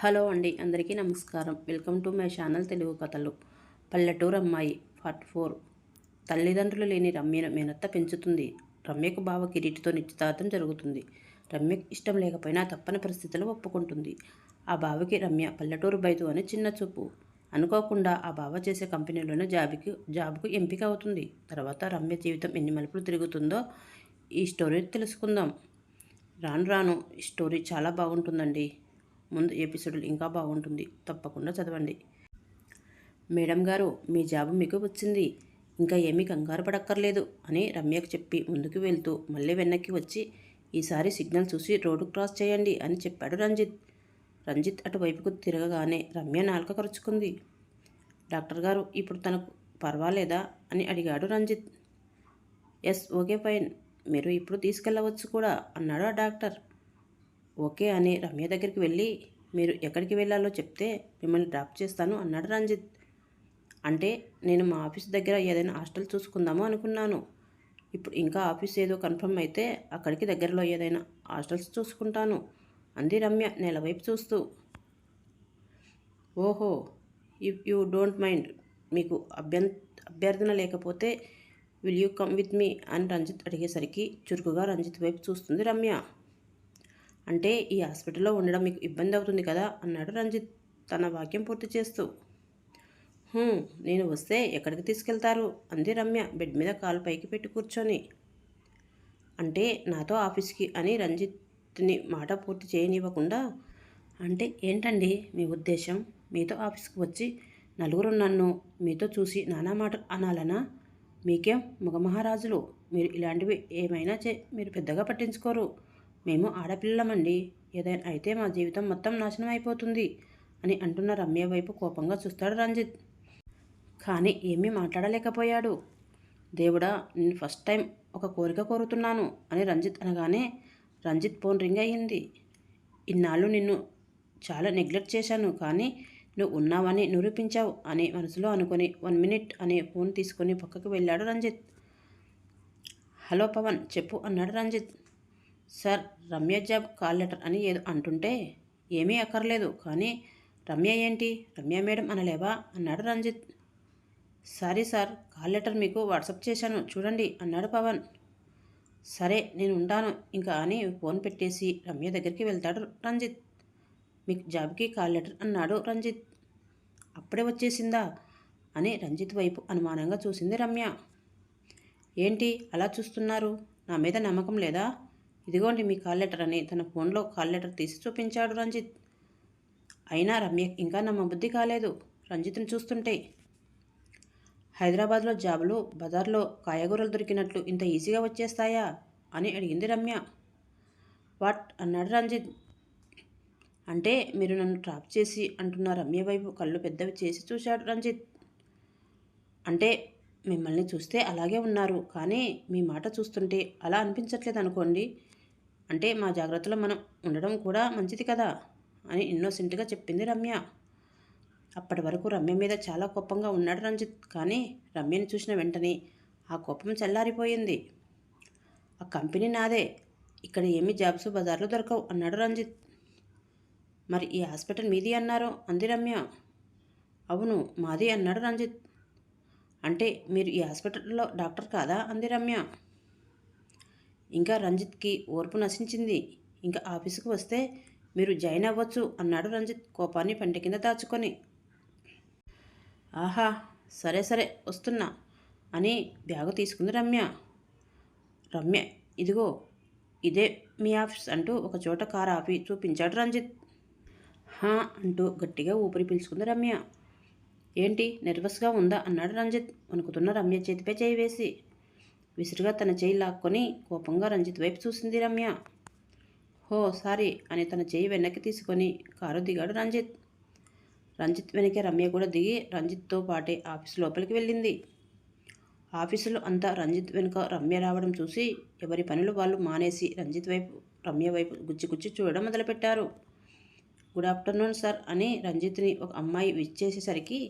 Hello అండి అందరికీ నమస్కారం. Welcome to my channel Telugu కథలు. పల్లెటూరు అమ్మాయి పార్ట్ ఫోర్. తల్లిదండ్రులు లేని రమ్యను మేనత్త పెంచుతుంది. రమ్యకు బావ కిరీటితో నిశ్చితార్థం జరుగుతుంది. రమ్యకు ఇష్టం లేకపోయినా తప్పని పరిస్థితులు ఒప్పుకుంటుంది. ఆ బావకి రమ్య పల్లెటూరు బయటు అని చిన్న చూపు. అనుకోకుండా ఆ బావ చేసే కంపెనీలోనే జాబ్కి జాబ్కు ఎంపిక అవుతుంది. తర్వాత రమ్య జీవితం ఎన్ని మలుపులు తిరుగుతుందో ఈ స్టోరీ తెలుసుకుందాం. రాను రాను ఈ స్టోరీ చాలా బాగుంటుందండి. ముందు ఎపిసోడ్లు ఇంకా బాగుంటుంది. తప్పకుండా చదవండి. మేడం గారు మీ జాబు మీకు వచ్చింది. ఇంకా ఏమీ కంగారు పడక్కర్లేదు అని రమ్యకు చెప్పి ముందుకు వెళ్తూ మళ్ళీ వెనక్కి వచ్చి ఈసారి సిగ్నల్ చూసి రోడ్డు క్రాస్ చేయండి అని చెప్పాడు రంజిత్. రంజిత్ అటువైపుకు తిరగగానే రమ్య నాలుక ఖర్చుకుంది డాక్టర్ గారు ఇప్పుడు తనకు పర్వాలేదా అని అడిగాడు రంజిత్. Yes okay fine. మీరు ఇప్పుడు తీసుకెళ్ళవచ్చు కూడా అన్నాడు ఆ డాక్టర్. ఓకే అని రమ్య దగ్గరికి వెళ్ళి మీరు ఎక్కడికి వెళ్ళాలో చెప్తే మిమ్మల్ని డ్రాప్ చేస్తాను అన్నాడు రంజిత్. అంటే నేను మా ఆఫీస్ దగ్గర ఏదైనా హాస్టల్ చూసుకుందాము అనుకున్నాను. ఇప్పుడు ఇంకా ఆఫీస్ ఏదో కన్ఫర్మ్ అయితే అక్కడికి దగ్గరలో ఏదైనా హాస్టల్స్ చూసుకుంటాను అంది రమ్య నెల వైపు చూస్తూ. ఓహో ఇఫ్ యూ డోంట్ మైండ్ మీకు అభ్యం అభ్యర్థన లేకపోతే will you come with me అని రంజిత్ అడిగేసరికి చురుకుగా రంజిత్ వైపు చూస్తుంది రమ్య. అంటే ఈ హాస్పిటల్లో ఉండడం మీకు ఇబ్బంది అవుతుంది కదా అన్నాడు రంజిత్ తన వాక్యం పూర్తి చేస్తూ. నేను వస్తే ఎక్కడికి తీసుకెళ్తారు? అంది రమ్య బెడ్ మీద కాలు పైకి పెట్టి కూర్చొని. అంటే నాతో ఆఫీస్కి అని రంజిత్ని మాట పూర్తి చేయనివ్వకుండా అంటే ఏంటండి మీ ఉద్దేశం? మీతో ఆఫీస్కి వచ్చి నలుగురు నన్ను మీతో చూసి నానా మాట అనాలనా? మీకేం మగమహారాజులు? మీరు ఇలాంటివి ఏమైనా చే మీరు పెద్దగా పట్టించుకోరు. మేము ఆడపిల్లమండి. ఏదైనా అయితే మా జీవితం మొత్తం నాశనం అయిపోతుంది అని అంటున్న రమ్య వైపు కోపంగా చూస్తాడు రంజిత్. కానీ ఏమీ మాట్లాడలేకపోయాడు. దేవుడా నేను ఫస్ట్ టైం ఒక కోరిక కోరుతున్నాను అని రంజిత్ అనగానే రంజిత్ ఫోన్ రింగ్ అయ్యింది. ఇన్నాళ్ళు నిన్ను చాలా నెగ్లెక్ట్ చేశాను కానీ నువ్వు ఉన్నావని నిరూపించావు అని మనసులో అనుకొని వన్ మినిట్ అనే ఫోన్ తీసుకొని పక్కకు వెళ్ళాడు రంజిత్. హలో పవన్ చెప్పు అన్నాడు Ranjith. Sir Ramya job call letter అని ఏదో అంటుంటే ఏమీ అక్కర్లేదు కానీ రమ్య ఏంటి? రమ్య మేడం అనలేవా? అన్నాడు Ranjith. Sorry sir call letter మీకు వాట్సాప్ చేశాను చూడండి అన్నాడు పవన్. సరే నేను ఉంటాను ఇంకా అని ఫోన్ పెట్టేసి రమ్య దగ్గరికి వెళ్తాడు రంజిత్. మీకు జాబ్కి కాల్ లెటర్ అన్నాడు రంజిత్. అప్పుడే వచ్చేసిందా? అని రంజిత్ వైపు అనుమానంగా చూసింది రమ్య. ఏంటి అలా చూస్తున్నారు? నా మీద నమ్మకం లేదా? ఇదిగోండి మీ కాల్ లెటర్ అని తన ఫోన్లో కాల్ లెటర్ తీసి చూపించాడు రంజిత్. అయినా రమ్య ఇంకా నమ్మబుద్ధి కాలేదు. రంజిత్ని చూస్తుంటే హైదరాబాద్లో జాబులు బజార్లో కాయగూరలు దొరికినట్లు ఇంత ఈజీగా వచ్చేస్తాయా అని అడిగింది రమ్య. వాట్? అన్నాడు రంజిత్. అంటే మీరు నన్ను ట్రాప్ చేసి అంటున్న రమ్య వైపు కళ్ళు పెద్దవి చేసి చూశాడు రంజిత్. అంటే మిమ్మల్ని చూస్తే అలాగే ఉన్నారు కానీ మీ మాట చూస్తుంటే అలా అనిపించట్లేదు అనుకోండి. అంటే మా జాగ్రత్తలో మనం ఉండడం కూడా మంచిది కదా అని ఇన్నోసెంట్గా చెప్పింది రమ్య. అప్పటి వరకు రమ్య మీద చాలా కోపంగా ఉన్నాడు రంజిత్ కానీ రమ్యని చూసిన వెంటనే ఆ కోపం చల్లారిపోయింది. ఆ కంపెనీ నాదే ఇక్కడ ఏమి జాబ్స్ బజార్లో దొరకవు అన్నాడు రంజిత్. మరి ఈ హాస్పిటల్ మీది అన్నారు అంది రమ్య. అవును మాది అన్నాడు రంజిత్. అంటే మీరు ఈ హాస్పిటల్లో డాక్టర్ కాదా అంది రమ్య. ఇంకా రంజిత్కి ఓర్పు నశించింది. ఇంకా ఆఫీసుకు వస్తే మీరు జాయిన్ అవ్వచ్చు అన్నాడు రంజిత్ కోపాన్ని పంట కింద దాచుకొని. ఆహా సరే సరే వస్తున్నా అని బ్యాగు తీసుకుంది రమ్య. రమ్య ఇదిగో ఇదే మీ ఆఫీస్ అంటూ ఒక చోట కారు ఆపి చూపించాడు రంజిత్. హా అంటూ గట్టిగా ఊపిరి పీల్చుకుంది రమ్య. ఏంటి నెర్వస్గా ఉందా? అన్నాడు రంజిత్ వణుకుతున్న రమ్య చేతిపై చేయి వేసి. విసురుగా తన చేయి లాక్కొని కోపంగా రంజిత్ వైపు చూసింది రమ్య. హో సారీ అని తన చేయి వెనక్కి తీసుకొని కారు దిగాడు రంజిత్. రంజిత్ వెనకే రమ్య కూడా దిగి రంజిత్తో పాటే ఆఫీస్ లోపలికి వెళ్ళింది. ఆఫీసులో అంతా రంజిత్ వెనుక రమ్య రావడం చూసి ఎవరి పనులు వాళ్ళు మానేసి రంజిత్ వైపు రమ్య వైపు గుచ్చి గుచ్చి చూడడం మొదలుపెట్టారు. గుడ్ ఆఫ్టర్నూన్ సార్ అని రంజిత్ని ఒక అమ్మాయి విచ్చేసేసరికి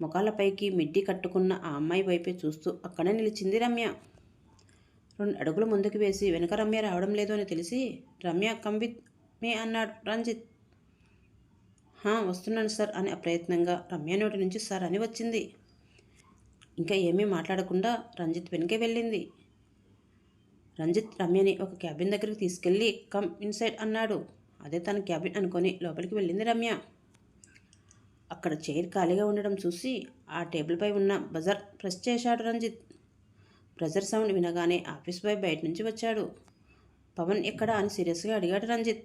ముఖాలపైకి మిడ్డి కట్టుకున్న ఆ అమ్మాయి వైపే చూస్తూ అక్కడే నిలిచింది రమ్య. రెండు అడుగులు ముందుకు వేసి వెనక రమ్య రావడం లేదు అని తెలిసి రమ్య కమ్ మీ అన్నాడు. రంజిత్. "హా, వస్తున్నాను సార్ అని అప్రయత్నంగా రమ్య నోటి నుంచి సార్ అని వచ్చింది. ఇంకా ఏమీ మాట్లాడకుండా రంజిత్ వెనుకే వెళ్ళింది. రంజిత్ రమ్యని ఒక క్యాబిన్ దగ్గరికి తీసుకెళ్ళి కమ్ ఇన్సైడ్ అన్నాడు. అదే తన క్యాబిన్ అనుకొని లోపలికి వెళ్ళింది రమ్య. అక్కడ చైర్ ఖాళీగా ఉండడం చూసి ఆ టేబుల్పై ఉన్న బజర్ ప్రెస్ చేశాడు రంజిత్. ప్రెజర్ సౌండ్ వినగానే ఆఫీస్ బాయ్ బయట నుంచి వచ్చాడు. పవన్ ఎక్కడ అని సీరియస్గా అడిగాడు రంజిత్.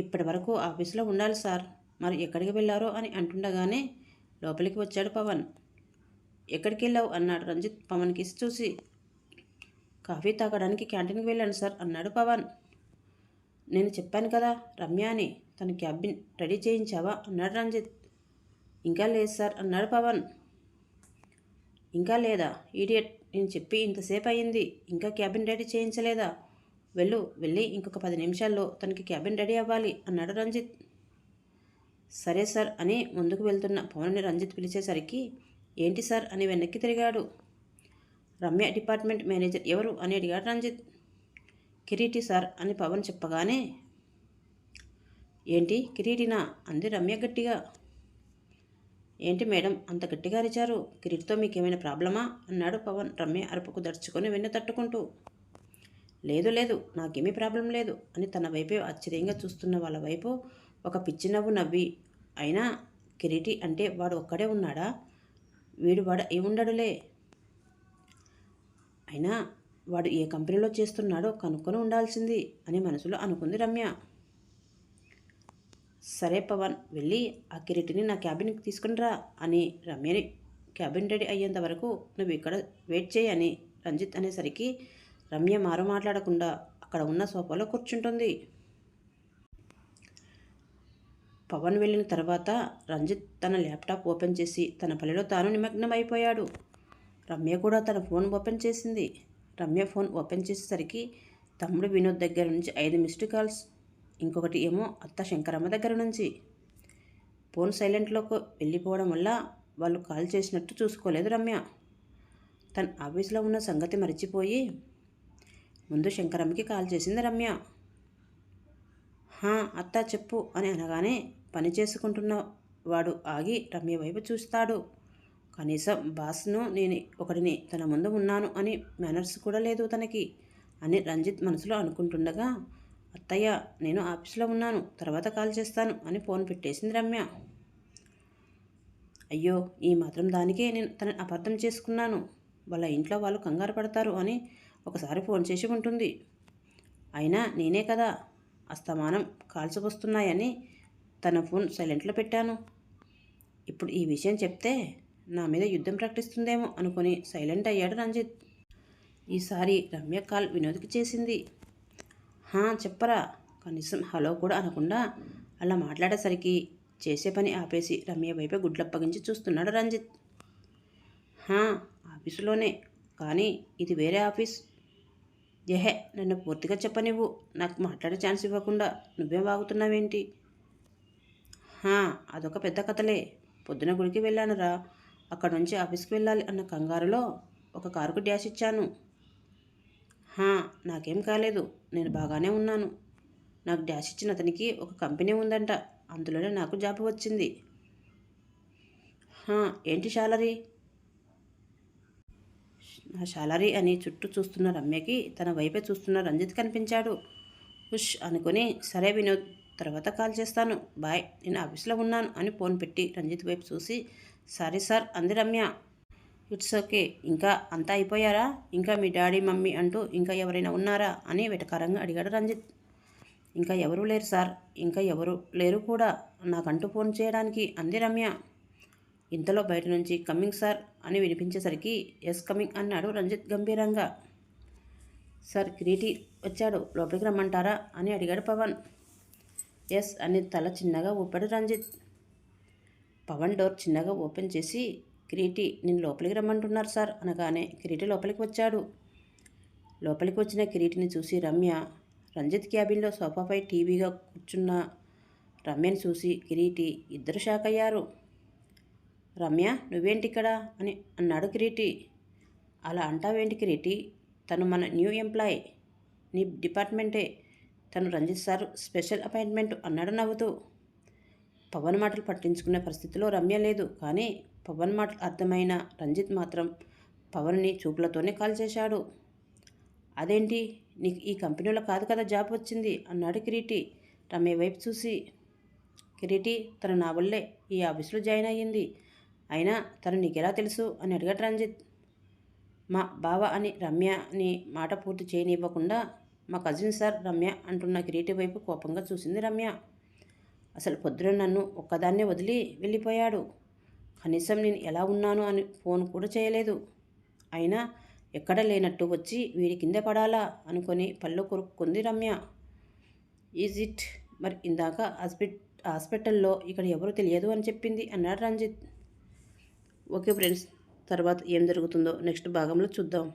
ఇప్పటి వరకు ఆఫీసులో ఉండాలి సార్ మరి ఎక్కడికి వెళ్ళారో అని అంటుండగానే లోపలికి వచ్చాడు పవన్. ఎక్కడికి వెళ్ళావు? అన్నాడు రంజిత్ పవన్కి చూసి. కాఫీ తాగడానికి క్యాంటీన్కి వెళ్ళాను సార్ అన్నాడు పవన్. నేను చెప్పాను కదా రమ్య అని తన క్యాబిన్ రెడీ చేయించావా? అన్నాడు రంజిత్. ఇంకా లేదు సార్ అన్నాడు పవన్. ఇంకా లేదా? ఈడియట్ నేను చెప్పి ఇంతసేపు అయ్యింది. ఇంకా క్యాబిన్ రెడీ చేయించలేదా? వెళ్ళు వెళ్ళి ఇంకొక పది నిమిషాల్లో తనకి క్యాబిన్ రెడీ అవ్వాలి అన్నాడు రంజిత్. సరే సార్ అని ముందుకు వెళ్తున్న పవన్ని రంజిత్ పిలిచేసరికి ఏంటి సార్ అని వెనక్కి తిరిగాడు. రమ్య డిపార్ట్మెంట్ మేనేజర్ ఎవరు అని అడిగాడు రంజిత్. కిరీటి సార్ అని పవన్ చెప్పగానే ఏంటి? కిరీటినా? అంది రమ్య గట్టిగా. ఏంటి మేడం అంత గట్టిగా అరిచారు? కిరీట్తో మీకేమైనా ప్రాబ్లమా? అన్నాడు పవన్ రమ్య అరుపుకు దర్చుకొని వెన్ను తట్టుకుంటూ. లేదు లేదు నాకేమీ ప్రాబ్లం లేదు అని తన వైపే ఆశ్చర్యంగా చూస్తున్న వాళ్ళ వైపు ఒక పిచ్చి నవ్వు నవ్వి అయినా కిరీటి అంటే వాడు ఒక్కడే ఉన్నాడా? వీడు వాడు ఏముండడులే అయినా వాడు ఏ కంపెనీలో చేస్తున్నాడో కనుక్కొని ఉండాల్సింది అని మనసులో అనుకుంది రమ్య. సరే పవన్ వెళ్ళి ఆ కిరీటిని నా క్యాబిన్కి తీసుకునిరా అని రమ్యని క్యాబిన్ రెడీ అయ్యేంత వరకు నువ్వు ఇక్కడ వెయిట్ చేయని రంజిత్ అనేసరికి రమ్య మారు మాట్లాడకుండా అక్కడ ఉన్న సోఫాలో కూర్చుంటుంది. పవన్ వెళ్ళిన తర్వాత రంజిత్ తన ల్యాప్టాప్ ఓపెన్ చేసి తన పనిలో తాను నిమగ్నం అయిపోయాడు రమ్య కూడా తన ఫోన్ ఓపెన్ చేసింది. రమ్య ఫోన్ ఓపెన్ చేసేసరికి తమ్ముడు వినోద్ దగ్గర నుంచి ఐదు మిస్డ్ కాల్స్ ఇంకొకటి ఏమో అత్త శంకరమ్మ దగ్గర నుంచి. ఫోన్ సైలెంట్లోకి వెళ్ళిపోవడం వల్ల వాళ్ళు కాల్ చేసినట్టు చూసుకోలేదు రమ్య. తన ఆఫీస్లో ఉన్న సంగతి మర్చిపోయి ముందు శంకరమ్మకి కాల్ చేసింది రమ్య. హా అత్త చెప్పు అని అనగానే పని చేసుకుంటున్న వాడు ఆగి రమ్య వైపు చూస్తాడు. కనీసం బాస్ను నేను ఒకడిని తన ముందు ఉన్నాను అని మేనర్స్ కూడా లేదు తనకి అని రంజిత్ మనసులో అనుకుంటుండగా అత్తయ్య నేను ఆఫీస్లో ఉన్నాను తర్వాత కాల్ చేస్తాను అని ఫోన్ పెట్టేసింది రమ్య. అయ్యో ఈ మాత్రం దానికే నేను తన అబద్ధం చేసుకున్నాను. వాళ్ళ ఇంట్లో వాళ్ళు కంగారు పడతారు అని ఒకసారి ఫోన్ చేసి ఉంటుంది. అయినా నేనే కదా అస్తమానం కాల్స్ వస్తున్నాయని తన ఫోన్ సైలెంట్లో పెట్టాను. ఇప్పుడు ఈ విషయం చెప్తే నా మీద యుద్ధం ప్రకటిస్తుందేమో అనుకుని సైలెంట్ అయ్యాడు రంజిత్. ఈసారి రమ్య కాల్ వినోద్కి చేసింది. హా చెప్పరా. కనీసం హలో కూడా అనకుండా అలా మాట్లాడేసరికి చేసే పని ఆపేసి రమ్య వైపే గుడ్లప్పగించి చూస్తున్నాడు రంజిత్. హా ఆఫీసులోనే. కానీ ఇది వేరే ఆఫీస్. ఏహే నన్ను పూర్తిగా చెప్పనివ్వు. నాకు మాట్లాడే ఛాన్స్ ఇవ్వకుండా నువ్వే వాగుతున్నావేంటి? అదొక పెద్ద కథలే. పొద్దున గుడికి వెళ్ళానురా. అక్కడ నుంచి ఆఫీస్కి వెళ్ళాలి అన్న కంగారులో ఒక కారుకు డ్యాష్ ఇచ్చాను. నాకేం కాలేదు. నేను బాగానే ఉన్నాను. నాకు డ్యాష్ ఇచ్చిన అతనికి ఒక కంపెనీ ఉందంట. అందులోనే నాకు జాబ్ వచ్చింది. ఏంటి శాలరీ? నా శాలరీ అని చుట్టూ చూస్తున్న రమ్యకి తన వైపే చూస్తున్న రంజిత్ కనిపించాడు. ఉష్ అనుకుని సరే వినోద్ తర్వాత కాల్ చేస్తాను. బాయ్ నేను ఆఫీస్లో ఉన్నాను అని ఫోన్ పెట్టి రంజిత్ వైపు చూసి సారీ సార్ అంది రమ్య. It's okay. ఇంకా అంతా అయిపోయారా? ఇంకా మీ డాడీ మమ్మీ అంటూ ఇంకా ఎవరైనా ఉన్నారా? అని వెటకారంగా అడిగాడు రంజిత్. ఇంకా ఎవరూ లేరు సార్. ఇంకా ఎవరు లేరు కూడా. నాకంటూ ఫోన్ చేయడానికి అంది రమ్య. ఇంతలో బయట నుంచి కమ్మింగ్ సార్ అని వినిపించేసరికి ఎస్ కమింగ్ అన్నాడు రంజిత్ గంభీరంగా. సార్ కిరీటి వచ్చాడు. లోపలికి రమ్మంటారా? అని అడిగాడు పవన్. ఎస్ అని తల చిన్నగా ఊపాడు రంజిత్. పవన్ డోర్ చిన్నగా ఓపెన్ చేసి కిరీటి నేను లోపలికి రమ్మంటున్నారు సార్ అనగానే కిరీటి లోపలికి వచ్చాడు. లోపలికి వచ్చిన కిరీటిని చూసి రమ్య రంజిత్ క్యాబిన్లో సోఫాపై టీవీగా కూర్చున్న రమ్యని చూసి కిరీటి ఇద్దరు షాక్ అయ్యారు. రమ్య నువ్వేంటి ఇక్కడ అని అన్నాడు కిరీటి. అలా అంటావేంటి కిరీటి? తను మన న్యూ ఎంప్లాయ్ నీ డిపార్ట్మెంటే. తను రంజిత్ సార్ స్పెషల్ అపాయింట్మెంట్ అన్నాడు నవ్వుతూ. పవన్ మాటలు పట్టించుకునే పరిస్థితిలో రమ్య లేదు. కానీ పవన్ మాటలు అర్థమైన రంజిత్ మాత్రం పవన్ని చూపులతోనే కాల్ చేశాడు. అదేంటి? నీకు ఈ కంపెనీలో కాదు కదా జాబ్ వచ్చింది అన్నాడు కిరీటి. రమ్య వైపు చూసి కిరీటి తను నా వల్లే ఈ ఆఫీసులో జాయిన్ అయ్యింది. అయినా తను నీకెలా తెలుసు? అని అడిగాడు రంజిత్. మా బావ అని రమ్యని మాట పూర్తి చేయనివ్వకుండా మా కజిన్ సార్ రమ్య అంటున్న కిరీటి వైపు కోపంగా చూసింది రమ్య. అసలు పొద్దున నన్ను ఒక్కదాన్నే వదిలి వెళ్ళిపోయాడు. కనీసం నేను ఎలా ఉన్నాను అని ఫోన్ కూడా చేయలేదు. అయినా ఎక్కడ లేనట్టు వచ్చి వీడి కింద పడాలా అనుకొని పళ్ళు కొరుక్కుంది రమ్య. Is it? మరి ఇందాక హాస్పిట్ హాస్పిటల్లో ఇక్కడ ఎవరు తెలియదు అని చెప్పింది అన్నాడు రంజిత్. ఓకే ఫ్రెండ్స్ తర్వాత ఏం జరుగుతుందో నెక్స్ట్ భాగంలో చూద్దాం.